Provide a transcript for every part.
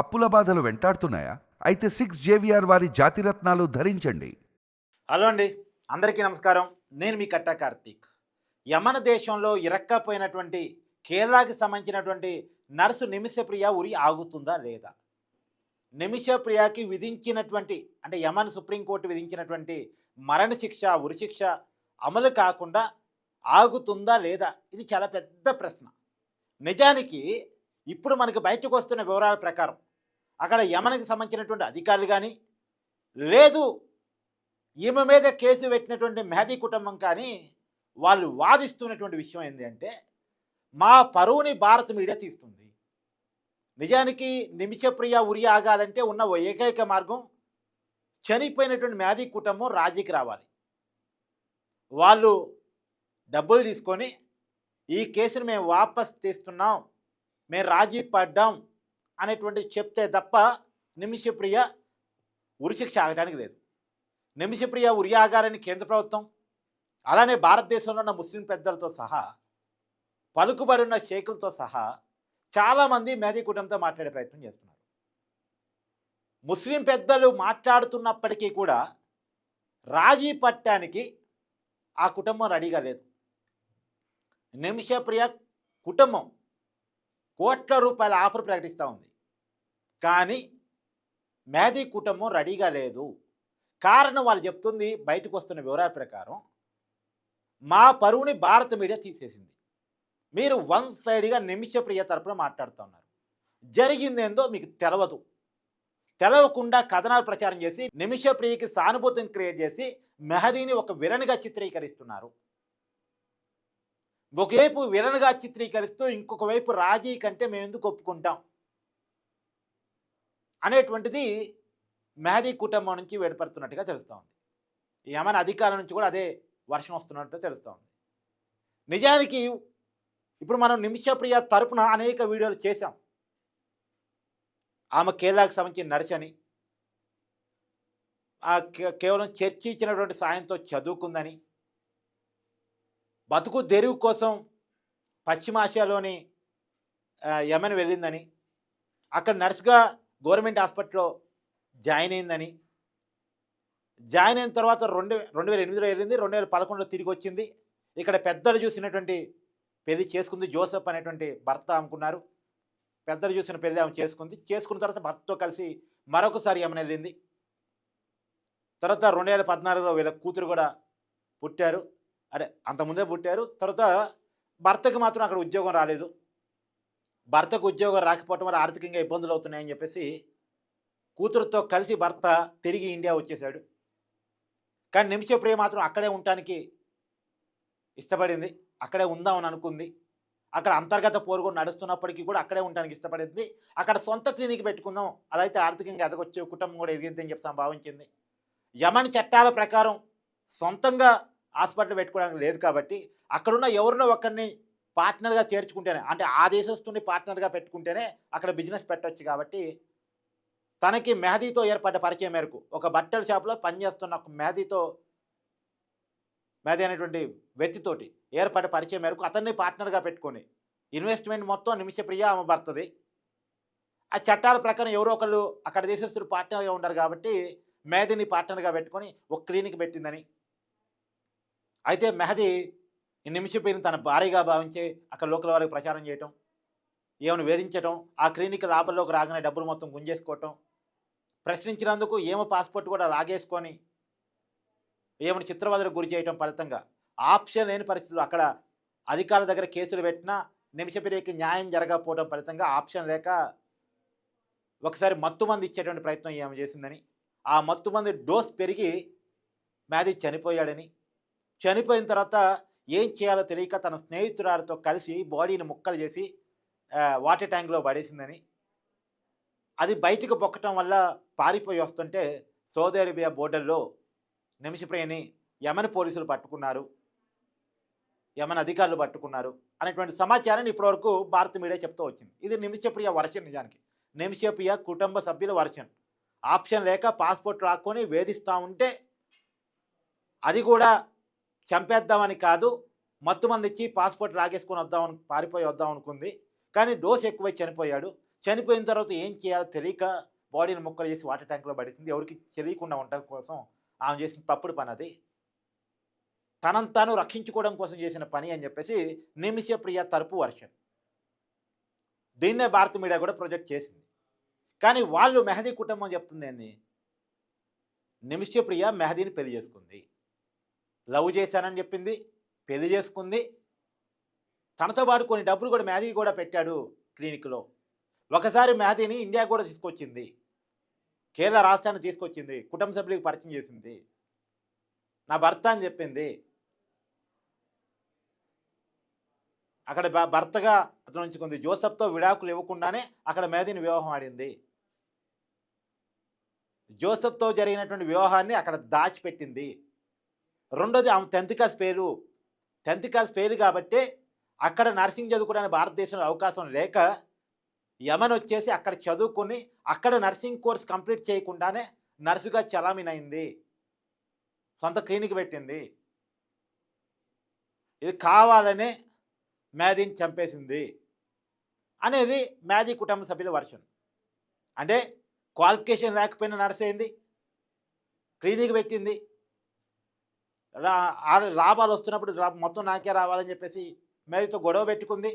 అప్పుల బాధలు వెంటాడుతున్నాయా? అయితే సిక్స్ జేవిఆర్ వారి జాతిరత్నాలు ధరించండి. హలో అండి. అందరికీ నమస్కారం. నేను మీ కట్టా కార్తీక్. యమన దేశంలో ఇరక్కపోయినటువంటి కేరళకి సంబంధించినటువంటి నర్సు నిమిషప్రియ ఉరి ఆగుతుందా లేదా? నిమిషప్రియకి విధించినటువంటి అంటే యమన్ సుప్రీంకోర్టు విధించినటువంటి మరణశిక్ష ఉరిశిక్ష అమలు కాకుండా ఆగుతుందా లేదా? ఇది చాలా పెద్ద ప్రశ్న. నిజానికి ఇప్పుడు మనకు బయటకు వస్తున్న వివరాల ప్రకారం అక్కడ యమన్కి సంబంధించినటువంటి అధికారులు కానీ లేదు ఈమె మీద కేసు పెట్టినటువంటి మెహదీ కుటుంబం కానీ వాళ్ళు వాదిస్తున్నటువంటి విషయం ఏంటి అంటే మా పరువుని భారత మీడియా తీస్తుంది. నిజానికి నిమిషప్రియ ఉరి ఆగాలంటే ఉన్న ఓ ఏకైక మార్గం చనిపోయినటువంటి మెహదీ కుటుంబం రాజీకి రావాలి. వాళ్ళు డబ్బులు తీసుకొని ఈ కేసును మేము వాపస్ తీస్తున్నాం మేము రాజీ పడ్డాం అనేటువంటి చెప్తే తప్ప నిమిషప్రియ ఉరిశిక్ష ఆగడానికి లేదు. నిమిషప్రియ ఉరి ఆగారని కేంద్ర ప్రభుత్వం అలానే భారతదేశంలో ఉన్న ముస్లిం పెద్దలతో సహా పలుకుబడి ఉన్న షేకులతో సహా చాలామంది మేధీ కుటుంబంతో మాట్లాడే ప్రయత్నం చేస్తున్నారు. ముస్లిం పెద్దలు మాట్లాడుతున్నప్పటికీ కూడా రాజీ పట్టానికి ఆ కుటుంబం రెడీగా లేదు. నిమిషప్రియ కుటుంబం కోట్ల రూపాయల ఆఫర్ ప్రకటిస్తూ ఉంది. కానీ మేధీ కుటుంబం రెడీగా లేదు. కారణం వాళ్ళు చెప్తుంది బయటకు వస్తున్న వివరాల ప్రకారం మా పరువుని భారత మీడియా తీసేసింది. మీరు వన్ సైడ్గా నిమిషప్రియ తరపున మాట్లాడుతున్నారు జరిగిందేందో మీకు తెలవదు. తెలవకుండా కథనాలు ప్రచారం చేసి నిమిషప్రియకి సానుభూతిని క్రియేట్ చేసి మెహదీని ఒక విలన్గా చిత్రీకరిస్తున్నారు. ఒకవైపు విలన్గా చిత్రీకరిస్తూ ఇంకొక వైపు రాజీ కంటే మేము ఎందుకు ఒప్పుకుంటాం? అనేటువంటిది మెహదీ కుటుంబం నుంచి వేడిపడుతున్నట్టుగా తెలుస్తోంది యమన్ అధికారం నుంచి కూడా అదే వర్షం వస్తున్నట్టుగా తెలుస్తోంది నిజానికి ఇప్పుడు మనం నిమిషప్రియ తరపున అనేక వీడియోలు చేశాం. ఆమె కేరళకు సంబంధించిన నర్సని కేవలం చర్చి ఇచ్చినటువంటి సాయంతో చదువుకుందని బతుకు తెరువు కోసం పశ్చిమాసియాలోని యమన్ వెళ్ళిందని అక్కడ నర్సుగా గవర్నమెంట్ హాస్పిటల్లో జాయిన్ అయిందని జాయిన్ అయిన తర్వాత రెండు రెండు వేల ఎనిమిదిలో వెళ్ళింది రెండు వేల పదకొండులో తిరిగి వచ్చింది. ఇక్కడ పెద్దలు చూసినటువంటి పెళ్ళి చేసుకుంది జోసెఫ్ అనేటువంటి భర్త అనుకున్నారు పెద్దలు చూసిన పెళ్ళి ఆమె చేసుకుంది. చేసుకున్న తర్వాత భర్తతో కలిసి మరొకసారి ఆమె వెళ్ళింది. తర్వాత రెండు వేల పద్నాలుగులో వీళ్ళ కూతురు కూడా పుట్టారు. అదే అంతకుముందే పుట్టారు. తర్వాత భర్తకి మాత్రం అక్కడ ఉద్యోగం రాలేదు. భర్తకు ఉద్యోగం రాకపోవటం వల్ల ఆర్థికంగా ఇబ్బందులు అవుతున్నాయని చెప్పేసి కూతురుతో కలిసి భర్త తిరిగి ఇండియా వచ్చేసాడు కానీ నిమిషప్రియ మాత్రం అక్కడే ఉండటానికి ఇష్టపడింది. అక్కడే ఉందామని అనుకుంది. అక్కడ అంతర్గత పోరు నడుస్తున్నప్పటికీ కూడా అక్కడే ఉండడానికి ఇష్టపడింది. అక్కడ సొంత క్లినిక్ పెట్టుకుందాం. అలా అయితే ఆర్థికంగా ఎదగొచ్చే కుటుంబం కూడా ఎదిగిద్దని చెప్పి భావించింది. యమన్ చట్టాల ప్రకారం సొంతంగా హాస్పిటల్ పెట్టుకోవడానికి లేదు కాబట్టి అక్కడున్న ఎవరినో ఒకరిని పార్ట్నర్గా చేర్చుకుంటేనే అంటే ఆ దేశస్తుని పార్ట్నర్గా పెట్టుకుంటేనే అక్కడ బిజినెస్ పెట్టవచ్చు కాబట్టి తనకి మెహదీతో ఏర్పడ్డ పరిచయం మేరకు ఒక బట్టల షాప్లో పనిచేస్తున్న ఒక మెహదీతో మెహదీ అనేటువంటి వ్యక్తితోటి ఏర్పడ్డ పరిచయం మేరకు అతన్ని పార్ట్నర్గా పెట్టుకొని ఇన్వెస్ట్మెంట్ మొత్తం నిమిషప్రియ ఆమె భర్తది ఆ చట్టాల ప్రకారం ఎవరో ఒకళ్ళు అక్కడ దేశస్తుడు పార్ట్నర్గా ఉంటారు కాబట్టి మేధిని పార్ట్నర్గా పెట్టుకొని ఒక క్లినిక్ పెట్టిందని అయితే మెహదీ ఈ తన భార్యగా భావించి అక్కడ లోకల్ వారికి ప్రచారం చేయటం ఏమైనా వేధించటం ఆ క్లినిక్ లాభంలోకి రాగానే డబ్బులు మొత్తం గుంజేసుకోవటం ప్రశ్నించినందుకు ఏమో పాస్పోర్ట్ కూడా లాగేసుకొని ఏమైనా చిత్రవదలకు గురి చేయటం ఫలితంగా ఆప్షన్ లేని పరిస్థితులు అక్కడ అధికారుల దగ్గర కేసులు పెట్టినా నిమిషపిరేకి న్యాయం జరగకపోవడం ఫలితంగా ఆప్షన్ లేక ఒకసారి మత్తు మంది ఇచ్చేటువంటి ప్రయత్నం ఏమి చేసిందని ఆ మత్తు మంది డోస్ పెరిగి మ్యాది చనిపోయాడని చనిపోయిన తర్వాత ఏం చేయాలో తెలియక తన స్నేహితురాలతో కలిసి బాడీని ముక్కలు చేసి వాటర్ ట్యాంక్లో పడేసిందని. అది బయటకు పొక్కటం వల్ల పారిపోయి వస్తుంటే సౌదీ అరేబియా బోర్డర్లో నిమిషప్రియని యమన్ పోలీసులు పట్టుకున్నారు. యమన్ అధికారులు పట్టుకున్నారు అనేటువంటి సమాచారాన్ని ఇప్పటివరకు భారత మీడియా చెప్తూ వచ్చింది. ఇది నిమిషప్రియ వర్షన్ నిజానికి. నిమిషప్రియ కుటుంబ సభ్యుల వర్షన్. ఆప్షన్ లేక పాస్పోర్ట్ రాక్కొని వేధిస్తూ ఉంటే అది కూడా చంపేద్దామని కాదు మత్తు మంది ఇచ్చి పాస్పోర్ట్ లాగేసుకొని వద్దామని పారిపోయి వద్దాం అనుకుంది. కానీ డోస్ ఎక్కువై చనిపోయాడు. చనిపోయిన తర్వాత ఏం చేయాలో తెలియక బాడీని ముక్కలు చేసి వాటర్ ట్యాంక్లో పడేసింది. ఎవరికి తెలియకుండా ఉండటం కోసం ఆమె చేసిన తప్పుడు పని అది. తనను తాను రక్షించుకోవడం కోసం చేసిన పని అని చెప్పేసి నిమిష ప్రియ తరపు వర్షన్ దీన్నే భారత మీడియా కూడా ప్రొజెక్ట్ చేసింది. కానీ వాళ్ళు మెహదీ కుటుంబం చెప్తుంది ఏంది? నిమిష ప్రియ మెహదీని పెళ్ళి చేసుకుంది. లవ్ చేశానని చెప్పింది పెళ్ళి చేసుకుంది. తనతో పాటు కొన్ని డబ్బులు కూడా మ్యాదీ కూడా పెట్టాడు క్లినిక్లో. ఒకసారి మ్యాదీని ఇండియా కూడా తీసుకొచ్చింది. కేరళ రాష్ట్రాన్ని తీసుకొచ్చింది. కుటుంబ సభ్యులకు పరిచయం చేసింది. నా భర్త అని చెప్పింది. అక్కడ భర్తగా అతను ఉంచుకుంది జోసఫ్తో విడాకులు ఇవ్వకుండానే అక్కడ మేధిని వివాహం ఆడింది. జోసఫ్తో జరిగినటువంటి వివాహాన్ని అక్కడ దాచిపెట్టింది. రెండోది ఆమె టెన్త్ క్లాస్ పేరు టెన్త్ క్లాస్ పేరు కాబట్టి అక్కడ నర్సింగ్ చదువుకోవడానికి భారతదేశంలో అవకాశం లేక యమన్ వచ్చేసి అక్కడ చదువుకొని అక్కడ నర్సింగ్ కోర్స్ కంప్లీట్ చేయకుండానే నర్సుగా చలామినైంది సొంత క్లినిక్ పెట్టింది. ఇది కావాలనే మ్యాదీని చంపేసింది అనేది మ్యాదీ కుటుంబ సభ్యుల వర్షన్. అంటే క్వాలిఫికేషన్ లేకపోయినా నర్స్ అయింది క్లినిక్ పెట్టింది. లాభాలు వస్తున్నప్పుడు మొత్తం నాకే రావాలని చెప్పేసి మేధతో గొడవ పెట్టుకుంది.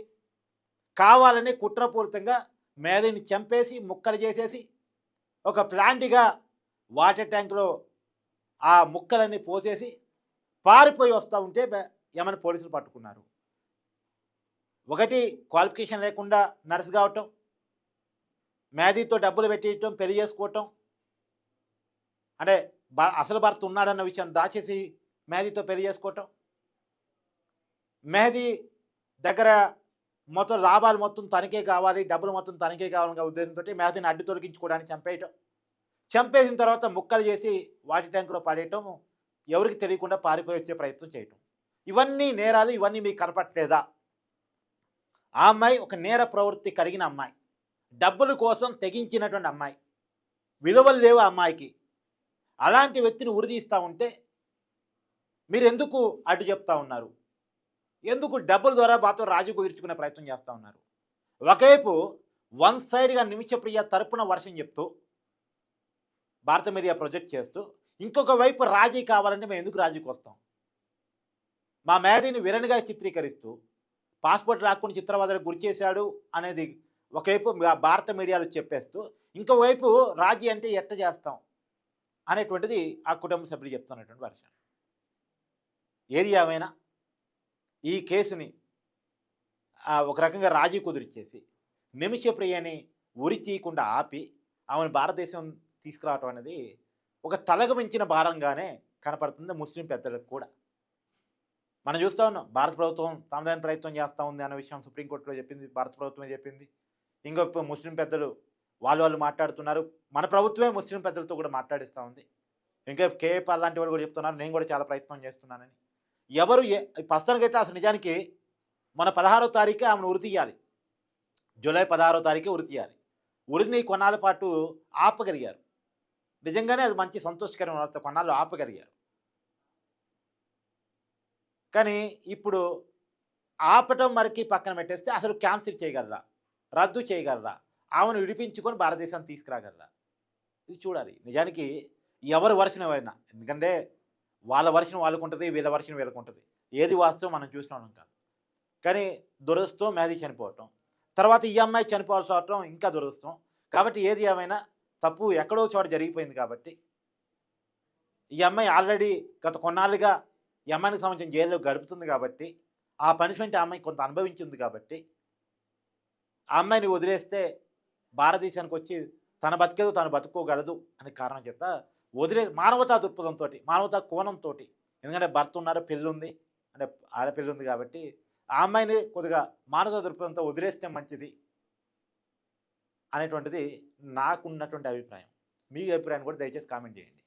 కావాలని కుట్రపూరితంగా మేధని చంపేసి ముక్కలు చేసేసి ఒక ప్లాంట్గా వాటర్ ట్యాంక్లో ఆ ముక్కలన్నీ పోసేసి పారిపోయి వస్తూ ఉంటే ఏమైనా యమన్ పోలీసులు పట్టుకున్నారు. ఒకటి క్వాలిఫికేషన్ లేకుండా నర్స్ కావటం మేధీతో డబ్బులు పెట్టేయటం పెళ్ళి చేసుకోవటం అంటే అసలు భర్త ఉన్నాడన్న విషయం దాచేసి మెహదీతో పెళ్ళి చేసుకోవటం. మెహదీ దగ్గర మొత్తం లాభాలు మొత్తం తనకే కావాలి డబ్బులు మొత్తం తనకే కావాలనే ఉద్దేశంతో మెహదీని అడ్డు తొలగించుకోవడానికి చంపేయటం. చంపేసిన తర్వాత ముక్కలు చేసి వాటి ట్యాంకులో పడేయటం ఎవరికి తెలియకుండా పారిపోయి వచ్చే ప్రయత్నం చేయటం. ఇవన్నీ నేరాలు ఇవన్నీ మీకు కనపట్టలేదా? ఆ అమ్మాయి ఒక నేర ప్రవృత్తి కలిగిన అమ్మాయి. డబ్బుల కోసం తెగించినటువంటి అమ్మాయి. విలువలు లేవు అమ్మాయికి. అలాంటి వ్యక్తిని ఉరిదీస్తూ ఉంటే మీరు ఎందుకు అడ్డు చెప్తా ఉన్నారు? ఎందుకు డబ్బుల ద్వారా మాతో రాజు కుదుర్చుకునే ప్రయత్నం చేస్తూ ఉన్నారు? ఒకవైపు వన్ సైడ్గా నిమిషప్రియ తరపున వర్షం చెప్తూ భారత మీడియా ప్రొజెక్ట్ చేస్తూ ఇంకొక వైపు రాజీ కావాలంటే మేము ఎందుకు రాజీకి వస్తాం? మా మేధని విరణిగా చిత్రీకరిస్తూ పాస్పోర్ట్ రాకుండా చిత్రవాదాలకు గురి చేశాడు అనేది ఒకవైపు భారత మీడియాలో చెప్పేస్తూ ఇంకోవైపు రాజీ అంటే ఎట్ట చేస్తాం అనేటువంటిది ఆ కుటుంబ సభ్యులు చెప్తున్నటువంటి వర్షం. ఏది ఏమైనా ఈ కేసుని ఒక రకంగా రాజీ కుదిరిచ్చేసి నిమిషప్రియని ఉరి తీయకుండా ఆపి ఆమెను భారతదేశం తీసుకురావటం అనేది ఒక తలకు మించిన భారంగానే కనపడుతుంది ముస్లిం పెద్దలకు కూడా. మనం చూస్తూ ఉన్నాం భారత ప్రభుత్వం తమదైన ప్రయత్నం చేస్తూ ఉంది అన్న విషయం సుప్రీంకోర్టులో చెప్పింది భారత ప్రభుత్వమే చెప్పింది. ఇంకొక ముస్లిం పెద్దలు వాళ్ళు వాళ్ళు మాట్లాడుతున్నారు. మన ప్రభుత్వమే ముస్లిం పెద్దలతో కూడా మాట్లాడిస్తూ ఉంది. ఇంకా కేఏపీ అలాంటి వాళ్ళు కూడా చెప్తున్నారు. నేను కూడా చాలా ప్రయత్నం చేస్తున్నానని. ఎవరు ఏ ప్రస్తుతానికైతే అసలు నిజానికి మన పదహారో తారీఖే ఆమెను ఉరి తీయాలి. జూలై పదహారో తారీఖే ఉరి తీయాలి. ఉరిని కొన్నాళ్ళ పాటు ఆపగలిగారు. నిజంగానే అది మంచి సంతోషకరమైన వార్త. కొన్నాళ్ళు ఆపగలిగారు. కానీ ఇప్పుడు ఆపటం మరికి పక్కన పెట్టేస్తే అసలు క్యాన్సిల్ చేయగలరా? రద్దు చేయగలరా? ఆమెను విడిపించుకొని భారతదేశాన్ని తీసుకురాగలరా? ఇది చూడాలి. నిజానికి ఎవరు వర్షం అయినా ఎందుకంటే వాళ్ళ వర్షం వాళ్ళకు ఉంటుంది వీళ్ళ వర్షం వీళ్ళకు ఉంటుంది ఏది వాస్తవం మనం చూసినాం కాదు. కానీ దురదృష్టం మేరీ చనిపోవటం. తర్వాత ఈ అమ్మాయి చనిపోవాల్సి అవటం ఇంకా దురదృష్టం. కాబట్టి ఏది ఏమైనా తప్పు ఎక్కడో చోట జరిగిపోయింది కాబట్టి ఈ అమ్మాయి ఆల్రెడీ గత కొన్నాళ్ళుగా ఈ అమ్మాయికి సంబంధించిన జైల్లో గడుపుతుంది కాబట్టి ఆ పనిష్మెంట్ ఆ అమ్మాయి కొంత అనుభవించింది కాబట్టి ఆ అమ్మాయిని వదిలేస్తే భారతదేశానికి వచ్చి తన బతికేదో తను బతుకోగలదు అనే కారణం చేత వదిలే మానవతా దృక్పథంతో మానవతా కోణంతో ఎందుకంటే భర్త ఉన్నారు పెళ్ళి ఉంది అంటే ఆడపిల్లి ఉంది కాబట్టి ఆ అమ్మాయిని కొద్దిగా మానవతా దృక్పథంతో వదిలేస్తే మంచిది అనేటువంటిది నాకున్నటువంటి అభిప్రాయం. మీ అభిప్రాయాన్ని కూడా దయచేసి కామెంట్ చేయండి.